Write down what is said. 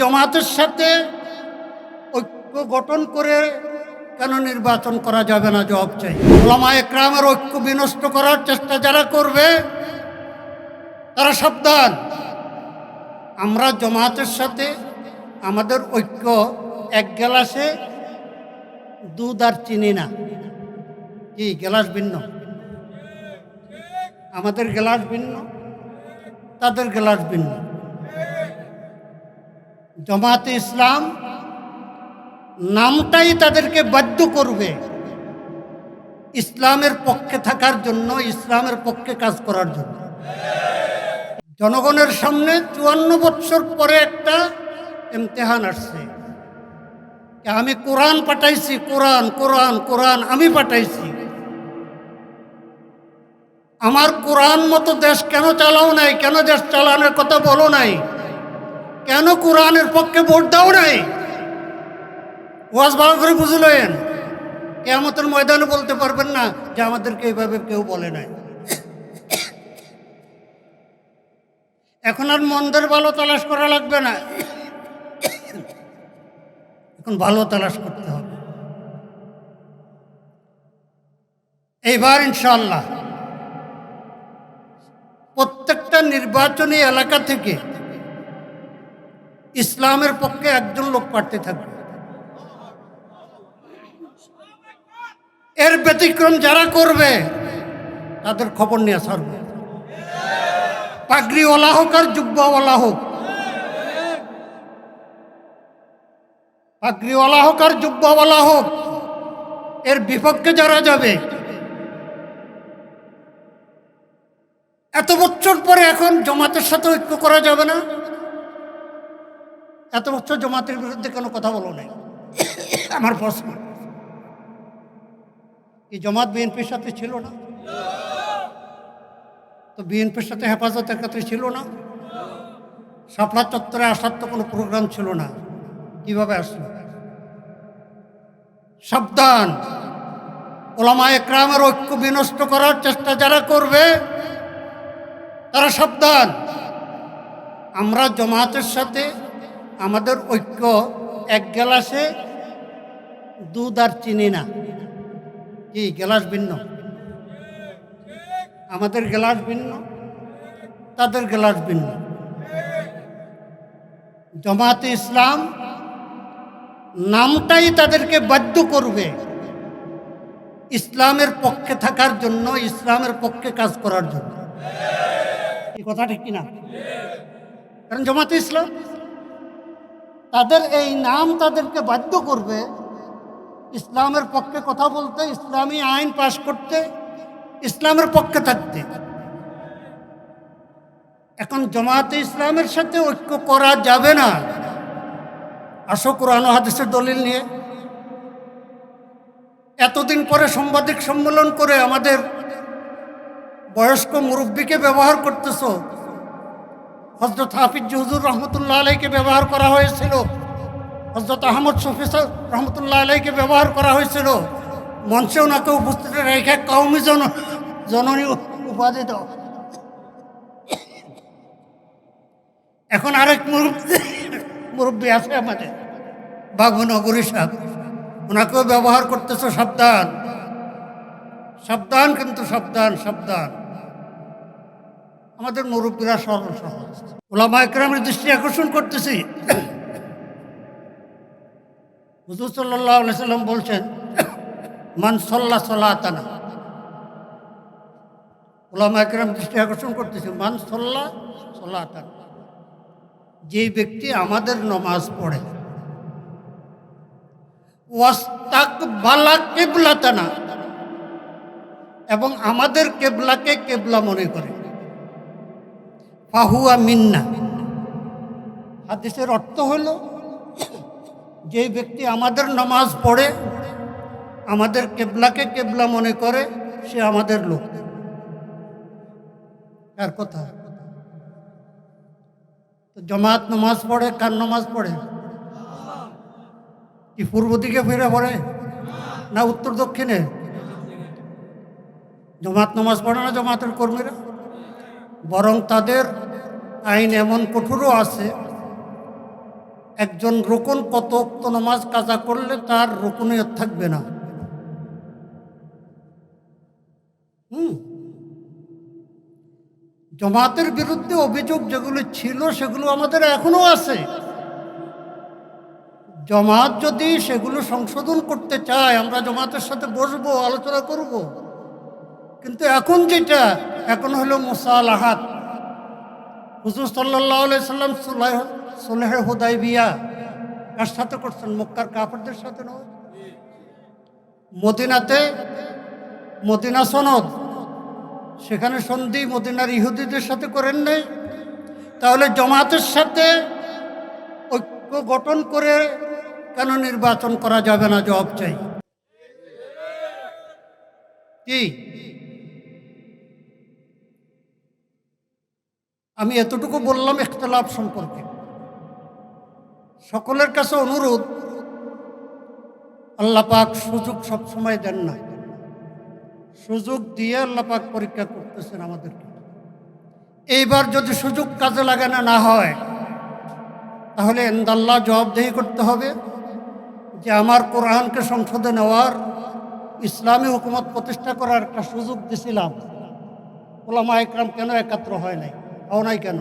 জমাতের সাথে ঐক্য গঠন করে কেন নির্বাচন করা যাবে না জবাব চাই। ওলামা একরামের ঐক্য বিনষ্ট করার চেষ্টা যারা করবে, তারা সাবধান। আমরা জমাতের সাথে আমাদের ঐক্য এক গ্লাসে দুধ আর চিনি না। কি, গ্লাস ভিন্ন? আমাদের গ্লাস ভিন্ন, তাদের গ্লাস ভিন্ন। জমাতে ইসলাম নামটাই তাদেরকে বাধ্য করবে ইসলামের পক্ষে থাকার জন্য, ইসলামের পক্ষে কাজ করার জন্য। জনগণের সামনে চুয়ান্ন বৎসর পরে একটা ইমতেহান আসছে। আমি কোরআন পাঠাইছি, কোরআন কোরআন কোরআন আমি পাঠাইছি। আমার কোরআন মতো দেশ কেন চালাও নাই, কেন দেশ চালানোর কথা বলো নাই? কেন কোরআনের পক্ষে ভোট দাও নাই? ওয়াজ ভালো করে বুঝলেন? কেমতের ময়দানে বলতে পারবেন না যে আমাদেরকে এইভাবে কেউ বলে নাই। এখন আর মন্দের ভালো তালাশ করা লাগবে না। এখন ভালো তালাশ করতে হবে। এইবার ইনশাল্লাহ প্রত্যেকটা নির্বাচনী এলাকা থেকে ইসলামের পক্ষে একজন লোক পাঠতে থাকবে। এর ব্যতিক্রম যারা করবে, তাদের খবর নিয়ে ছাড়বে পাগড়িওয়ালা হোক আর জুব্বাওয়ালা হোক। পাগড়িওয়ালা হোক আর জুব্বাওয়ালা হোক, এর বিপক্ষে যারা যাবে, এত বছর পরে এখন জমাতের সাথে ঐক্য করা যাবে না? এত বছর জমাতের বিরুদ্ধে কোনো কথা বলো নাই। আমার প্রশ্ন এই জমাত বিএনপির সাথে ছিল না? তো বিএনপির সাথে হেফাজতের ক্ষেত্রে ছিল না? শাপলা চত্বরে আসার তো কোনো প্রোগ্রাম ছিল না। কীভাবে আসলো? সাবধান। ওলামা একরামের ঐক্য বিনষ্ট করার চেষ্টা যারা করবে, তারা সাবধান। আমরা জমাতের সাথে আমাদের ঐক্য এক গ্লাসে দুধ আর চিনি না। কি, গ্লাস ভিন্ন? আমাদের গ্লাস ভিন্ন, তাদের গ্লাস ভিন্ন। জমাতে ইসলাম নামটাই তাদেরকে বাধ্য করবে ইসলামের পক্ষে থাকার জন্য, ইসলামের পক্ষে কাজ করার জন্য। কথা ঠিক কিনা? কারণ জমাতে ইসলাম তাদের এই নাম তাদেরকে বাধ্য করবে। ইসলামের পক্ষে কথা বলতে, ইসলামী আইন পাশ করতে, ইসলামের পক্ষে থাকতে। এখন জমাতে ইসলামের সাথে ঐক্য করা যাবে না। আসো কোরআন হাদিসের দলিল নিয়ে। এতদিন পরে সাংবাদিক সম্মেলন করে আমাদের বয়স্ক মুরব্বীকে ব্যবহার করতেছ হজরত হাফিজ হুজুর রহমতুল্লাহ আলাইকে ব্যবহার করা হয়েছিল। হজরত আহমদ শফি রহমতুল্লাহ আলাইকে ব্যবহার করা হয়েছিল। মঞ্চে ওনাকে উপস্থিত রেখে কৌমি জন জননী উপাধি দাও এখন আরেক মুরব্বী মুরব্বী আছে আমাদের, বাঘনগরী সাহেব। ওনাকেও ব্যবহার করতেছ সাবধান। সাবধান কিন্তু সাবধান সাবধান। আমাদের মুরব্বীরা সরল সহজ ওলামা দৃষ্টি আকর্ষণ করতেছি। হুজুর সাল্লাহ সাল্লাম বলছেন, মান সল্লা সলাতানা। ওলামা একরাম দৃষ্টি আকর্ষণ করতেছে, মান সল্লা সলাতানা। যে ব্যক্তি আমাদের নমাজ পড়ে ওয়াস্তাক বালা কেবলাতানা। এবং আমাদের কেবলাকে কেবলা মনে করে। ফাহুয়া মিন্না। হাদিসের অর্থ হল, যে ব্যক্তি আমাদের নামাজ পড়ে, আমাদের কেবলাকে কেবলা মনে করে, সে আমাদের লোক। কার কথা? জমাত নামাজ পড়ে, কার নামাজ পড়ে? কি পূর্ব দিকে ফিরে পড়ে? না উত্তর দক্ষিণে? জমাত নামাজ পড়ে না জমাতের কর্মীরা? বরং তাদের আইন এমন কঠোরও আছে। একজন রোকন কত উক্ত নামাজ কাজা করলে তার রোকনীয় থাকবে না। হুম। জমাতের বিরুদ্ধে অভিযোগ যেগুলো ছিল, সেগুলো আমাদের এখনও আছে। জমাত যদি সেগুলো সংশোধন করতে চায়, আমরা জমাতের সাথে বসবো, আলোচনা করব। কিন্তু এখন যেটা, এখন হলো মুসালাহাত। হুজুর সাল্লাহ সাল্লাম সুলাহ সুলেহ হুদাই বিয়া কার সাথে করছেন? মক্কার কাপড়দের সাথে নয়। মদিনাতে মদিনা সনদ। সেখানে সন্ধি মদিনার ইহুদিদের সাথে করেন নাই। তাহলে জমাতের সাথে ঐক্য গঠন করে কেন নির্বাচন করা যাবে না? জবাব চাই। কি? আমি এতটুকু বললাম ইখতলাফ সম্পর্কে। সকলের কাছে অনুরোধ, আল্লাহ পাক সুযোগ সবসময় দেন না সুযোগ দিয়ে আল্লাহ পাক পরীক্ষা করতেছেন আমাদেরকে। এইবার যদি সুযোগ কাজে লাগানো না হয়, তাহলে এন্দাল্লাহ জবাবদেহি করতে হবে যে আমার কোরআনকে সংসদে নেওয়ার, ইসলামী হুকুমত প্রতিষ্ঠা করার একটা সুযোগ দিছিলাম। ওলামা একরাম কেন একাত্র হয় নাই? হও নাই কেন?